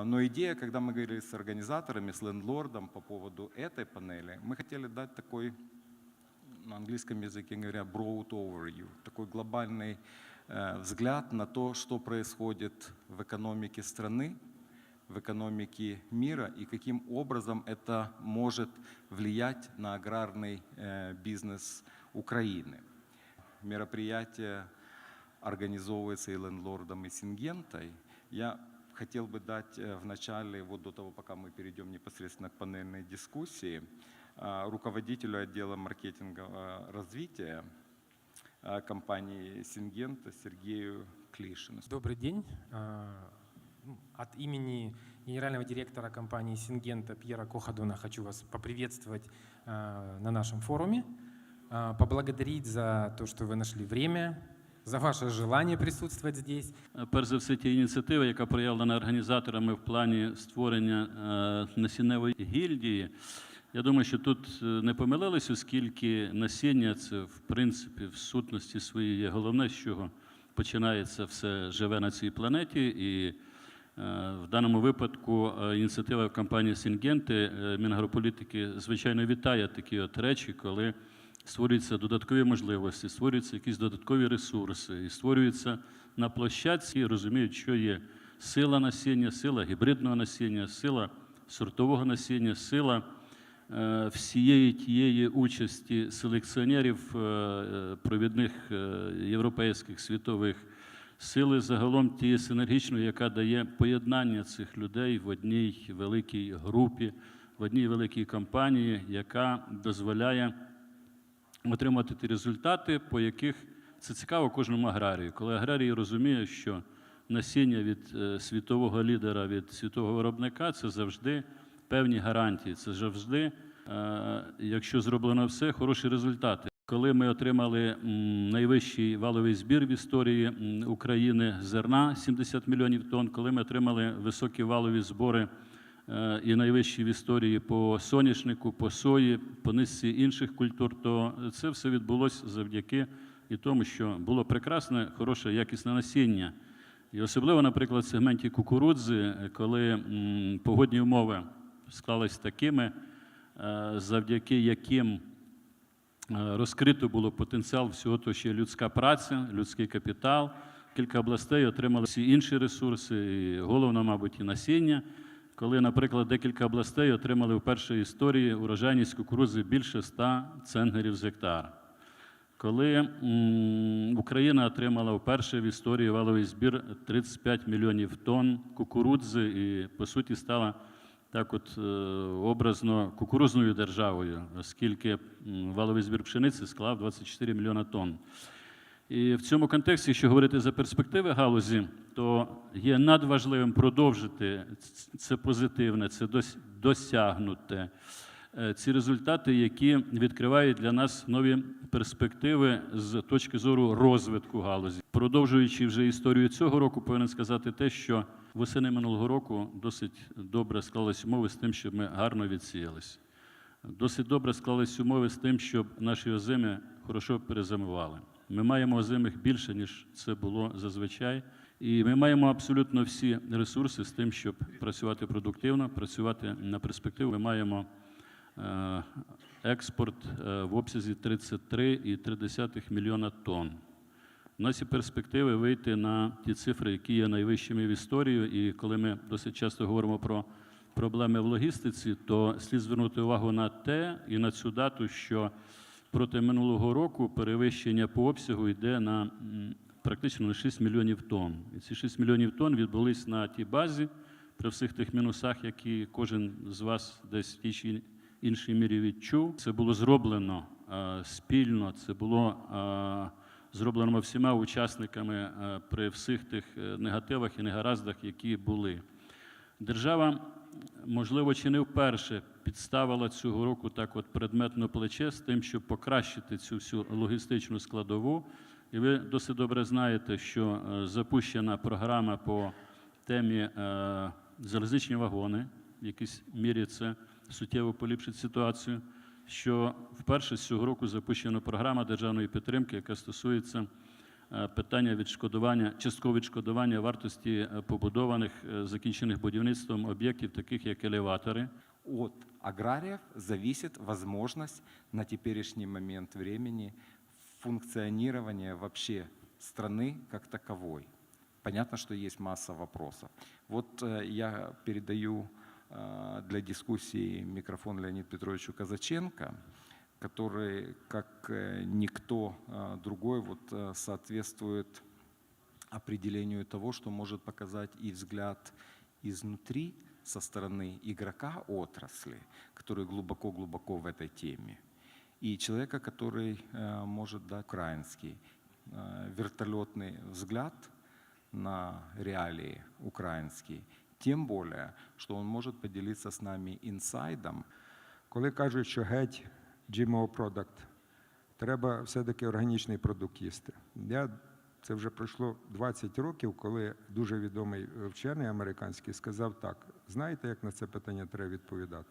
А, Но идея, когда мы говорили с организаторами, с лендлордом по поводу этой панели, мы хотели дать такой, на английском языке говоря, broad overview, такой глобальный э, взгляд на то, что происходит в экономике страны, в экономике мира и каким образом это может влиять на аграрный э, бизнес Украины. Мероприятие организовывается и лендлордом, и Сингентой. Я хотел бы дать э, в начале, вот до того, пока мы перейдем непосредственно к панельной дискуссии, а, руководителю отдела маркетингового развития а, компании Сингента Сергею Клишину. Добрый день. Ну, От имени генерального директора компании Сингента Пьера Кохадуна хочу вас поприветствовать на нашем форуме, поблагодарить за то, что вы нашли время, за ваше желание присутствовать здесь. Е, Перш за все, ті ініціативи, яка проявлена організаторами в плані створення е, насінневої гільдії. Я думаю, що тут е, не помилились, оскільки насіння це в принципі в сутності своїй є головне, з чого починається все живе на цій планеті. І е, в даному випадку ініціатива компанії Сінгенти е, Мінагрополітики звичайно вітає такі от речі, коли створюються додаткові можливості, створюються якісь додаткові ресурси, і створюються на площадці, розуміють, що є сила насіння, сила гібридного насіння, сила сортового насіння, сила е, всієї тієї участі селекціонерів е, провідних е, європейських світових сили загалом тієї синергічної, яка дає поєднання цих людей в одній великій групі, в одній великій компанії, яка дозволяє отримати ті результати, по яких це цікаво кожному аграрію. Коли аграрій розуміє, що насіння від е, світового лідера, від світового виробника це завжди певні гарантії, це завжди, е, якщо зроблено все, хороші результати. Коли ми отримали найвищий валовий збір в історії України зерна 70 мільйонів тонн, коли ми отримали високі валові збори і найвищі в історії по соняшнику, по сої, по низці інших культур, то це все відбулося завдяки і тому, що було прекрасне, хороше, якісне насіння. І особливо, наприклад, в сегменті кукурудзи, е, коли погодні умови склались такими, е, завдяки яким е, розкрито було потенціал всього того, що людська праця, людський капітал. Кілька областей отримали всі інші ресурси, і головно, мабуть, і насіння. Коли, наприклад, декілька областей отримали в історії урожайність кукурудзи більше 100 центнерів з гектара. Коли Україна отримала вперше в історії валовий збір 35 мільйонів тонн кукурудзи і, по суті, стала так от е, образно кукурузною державою, оскільки валовий збір пшениці склав 24 мільйона тонн. І в цьому контексті, якщо говорити за перспективи галузі, то є надважливим продовжити це позитивне, це досягнуте, е, ці результати, які відкривають для нас нові перспективи з точки зору розвитку галузі. Продовжуючи вже історію цього року, повинен сказати те, що восени минулого року досить добре склались умови з тим, щоб ми гарно відсіялись. Досить добре склались умови з тим, щоб наші озими хорошо перезимували. Ми маємо озимих більше, ніж це було зазвичай. І ми маємо абсолютно всі ресурси з тим, щоб працювати продуктивно, працювати на перспективу. Ми маємо е, експорт е, в обсязі 33,3 мільйона тонн. У нас є перспективи вийти на ті цифри, які є найвищими в історії. І коли ми досить часто говоримо про проблеми в логістиці, то слід звернути увагу на те і на цю дату, що проти минулого року перевищення по обсягу йде на практично на 6 мільйонів тонн. І ці 6 мільйонів тонн відбулись на тій базі при всіх тих мінусах, які кожен з вас десь в тій чи іншій мірі відчув. Це було зроблено е, спільно, це було е, зроблено всіма учасниками е, при всіх тих негативах і негараздах, які були. Держава, можливо, чи не вперше підставила цього року так от предметно плече з тим, щоб покращити цю всю логістичну складову. І ви досить добре знаєте, що е, запущена програма по темі е, залізничні вагони, в якійсь мірі це суттєво поліпшить ситуацію. Що вперше з цього року запущена програма державної підтримки, яка стосується питання відшкодування, часткового відшкодування вартості е, побудованих е, закінчених будівництвом об'єктів, таких як елеватори. От аграриев зависит возможность на теперешний момент времени функционирования вообще страны как таковой. Понятно, что есть масса вопросов. Вот э, я передаю э, для дискуссии микрофон Леониду Петровичу Казаченко, который, как э, никто э, другой, вот, э, соответствует определению того, что может показать и взгляд изнутри со стороны игрока отрасли, который глубоко-глубоко в этой теме, и человека, который э, может дать украинский э, вертолетный взгляд на реалии украинские, тем более, что он может поделиться с нами инсайдом Коли кажуть, що геть GMO продукт, треба все-таки органічний продукт їсти. Я, це вже пройшло 20 років, коли дуже відомий вчений американський сказав так: знаєте, як на це питання треба відповідати?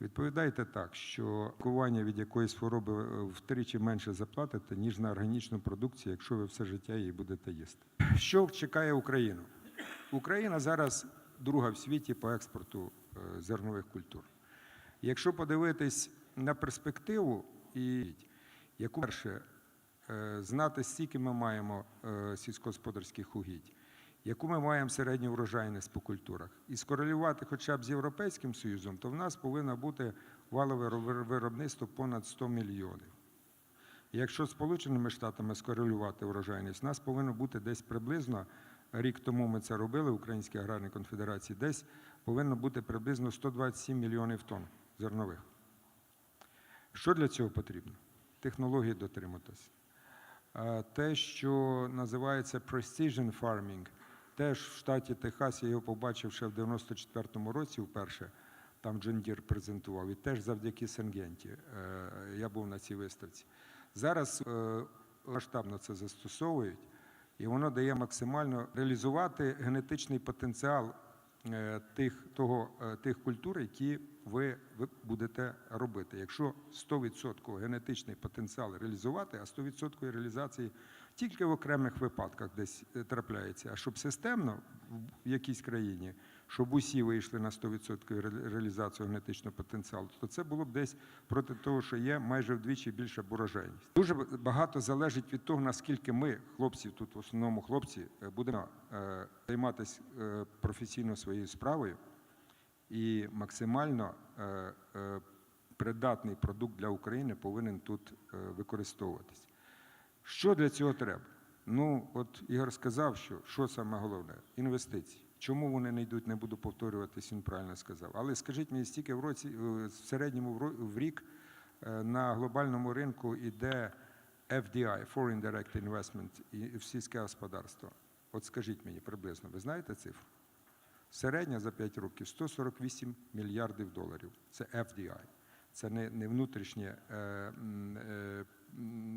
Відповідайте так, що лікування від якоїсь хвороби е, втричі менше заплатите, ніж на органічну продукцію, якщо ви все життя її будете їсти. Що чекає Україну? Україна зараз друга в світі по експорту е, зернових культур. Якщо подивитись на перспективу і яку перше е, знати, скільки ми маємо е, сільськогосподарських угідь, яку ми маємо середню врожайність по культурах, і скорелювати хоча б з Європейським Союзом, то в нас повинно бути валове виробництво понад 100 мільйонів. Якщо з Сполученими Штатами скорелювати врожайність, у нас повинно бути десь приблизно, рік тому ми це робили, Українській аграрній конфедерації, десь повинно бути приблизно 127 мільйонів тонн зернових. Що для цього потрібно? Технології дотриматись. А Те, що називається precision farming, теж в штаті Техас я його побачив ще в 94-му році вперше. Там Джон Дір презентував, і теж завдяки Сенгенті. е, Я був на цій виставці. Зараз е, масштабно це застосовують, і воно дає максимально реалізувати генетичний потенціал е, тих, того, тих культур, які ви, будете робити. Якщо 100% генетичний потенціал реалізувати, а 100% реалізації тільки в окремих випадках десь е, трапляється, а щоб системно в якійсь країні, щоб усі вийшли на 100% реалізацію генетичного потенціалу, то це було б десь проти того, що є майже вдвічі більша бурожайність. Дуже багато залежить від того, наскільки ми, хлопці, тут в основному хлопці, е, будемо е, займатися професійно своєю справою і максимально е, е, придатний продукт для України повинен тут е, використовуватись. Що для цього треба? Ну, от Ігор сказав, що що саме головне? Інвестиції. Чому вони не йдуть, не буду повторюватись, він правильно сказав. Але скажіть мені, стільки в році, в середньому в рік на глобальному ринку йде FDI, Foreign Direct Investment, і в сільське господарство. От скажіть мені приблизно, ви знаєте цифру? Середня за 5 років 148 мільярдів доларів. Це FDI. Це не, не внутрішнє е, е,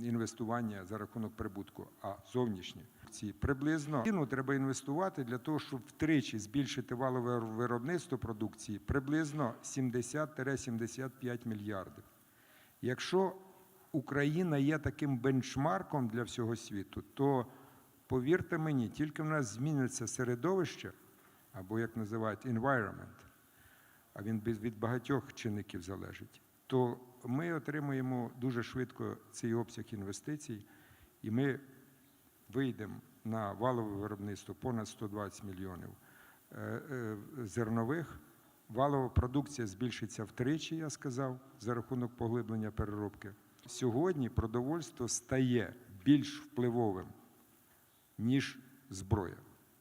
інвестування за рахунок прибутку, а зовнішнє. Ці приблизно ціну треба інвестувати для того, щоб втричі збільшити валове виробництво продукції приблизно 70-75 мільярдів. Якщо Україна є таким бенчмарком для всього світу, то повірте мені, тільки в нас зміниться середовище, або як називають environment, а він від багатьох чинників залежить, то ми отримуємо дуже швидко цей обсяг інвестицій, і ми вийдемо на валове виробництво понад 120 мільйонів е, е, зернових. Валова продукція збільшиться втричі, я сказав, за рахунок поглиблення переробки. Сьогодні продовольство стає більш впливовим, ніж зброя.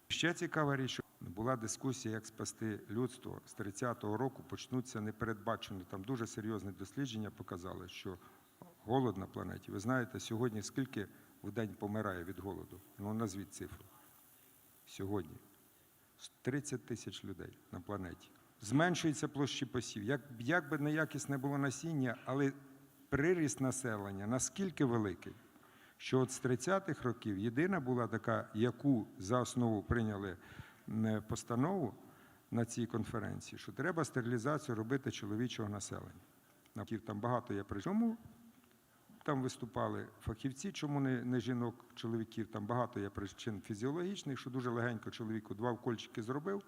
Ще цікава річ, була дискусія, як спасти людство з 30-го року. Почнуться непередбачені. Там дуже серйозне дослідження показали, що голод на планеті. Ви знаєте, сьогодні скільки в день помирає від голоду? Ну назвіть цифру. Сьогодні 30 тисяч людей на планеті. Зменшується площі посів. Як, як би неякісне було насіння, але приріст населення наскільки великий, що от з 30-х років єдина була така, яку за основу прийняли постанову на цій конференції, що треба стерилізацію робити чоловічого населення. На- Там багато є при чому там виступали фахівці, чому не, не жінок, чоловіків. Там багато є причин фізіологічних, що дуже легенько чоловіку два вкольчики зробив,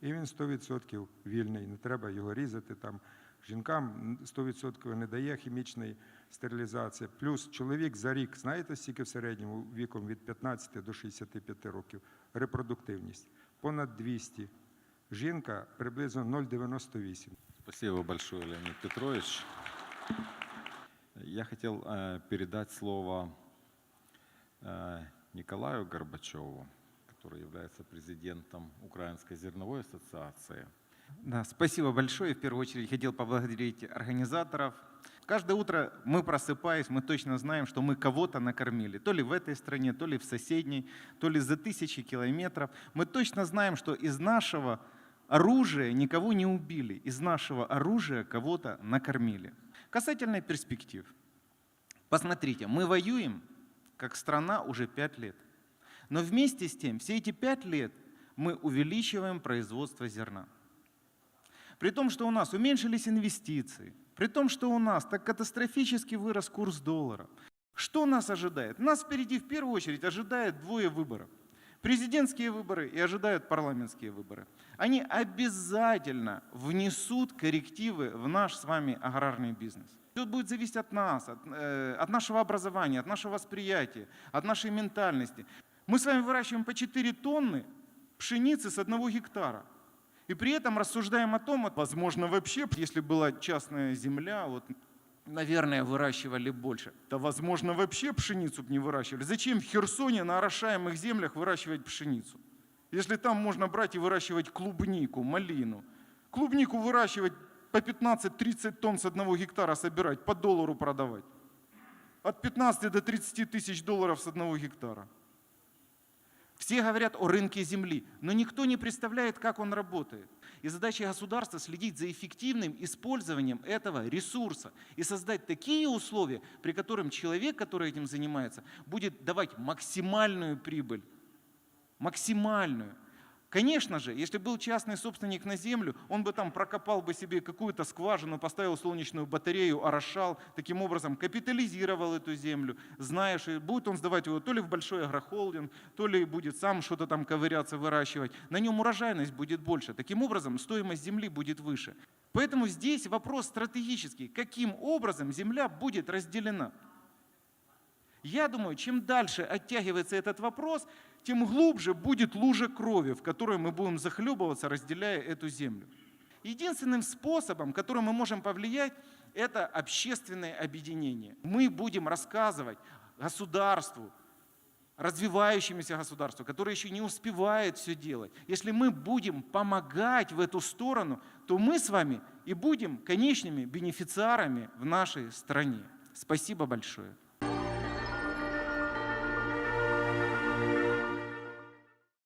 і він 100% вільний. Не треба його різати там. Жінкам 100% не дає хімічної стерилізації. Плюс чоловік за рік, знаєте, скільки в середньому віком від 15 до 65 років репродуктивність понад 200. Жінка приблизно 0,98. Спасибо большое, Леонид Петрович. Я хотел э, передать слово э, Николаю Горбачеву, который является президентом Украинской зерновой ассоциации. Да, спасибо большое. В первую очередь хотел поблагодарить организаторов. Каждое утро мы просыпаясь, мы точно знаем, что мы кого-то накормили. То ли в этой стране, то ли в соседней, то ли за тысячи километров. Мы точно знаем, что из нашего оружия никого не убили. Из нашего оружия кого-то накормили. Касательно перспектив. Посмотрите, мы воюем как страна уже пять лет. Но вместе с тем, все эти пять лет мы увеличиваем производство зерна. При том, что у нас уменьшились инвестиции, при том, что у нас так катастрофически вырос курс доллара. Что нас ожидает? Нас впереди в первую очередь ожидает двое выборов. Президентские выборы и ожидают парламентские выборы. Они обязательно внесут коррективы в наш с вами аграрный бизнес. Все будет зависеть от нас, от, э, от нашего образования, от нашего восприятия, от нашей ментальности. Мы с вами выращиваем по 4 тонны пшеницы с одного гектара. И при этом рассуждаем о том, возможно, вообще, если была частная земля, вот, наверное, выращивали больше. Да, возможно, вообще пшеницу б не выращивали. Зачем в Херсоне на орошаемых землях выращивать пшеницу? Если там можно брать и выращивать клубнику, малину. Клубнику выращивать по 15-30 тонн с одного гектара собирать, по доллару продавать. От 15 до 30 тысяч долларов с одного гектара. Все говорят о рынке земли, но никто не представляет, как он работает. И задача государства следить за эффективным использованием этого ресурса и создать такие условия, при которых человек, который этим занимается, будет давать максимальную прибыль. Максимальную. Конечно же, если был частный собственник на землю, он бы там прокопал бы себе какую-то скважину, поставил солнечную батарею, орошал, таким образом капитализировал эту землю, зная, что будет он сдавать его то ли в большой агрохолдинг, то ли будет сам что-то там ковыряться, выращивать. На нем урожайность будет больше. Таким образом, стоимость земли будет выше. Поэтому здесь вопрос стратегический. Каким образом земля будет разделена? Я думаю, чем дальше оттягивается этот вопрос, тем глубже будет лужа крови, в которой мы будем захлебываться, разделяя эту землю. Единственным способом, которым мы можем повлиять, это общественное объединение. Мы будем рассказывать государству, развивающемуся государству, которое еще не успевает все делать. Если мы будем помогать в эту сторону, то мы с вами и будем конечными бенефициарами в нашей стране. Спасибо большое.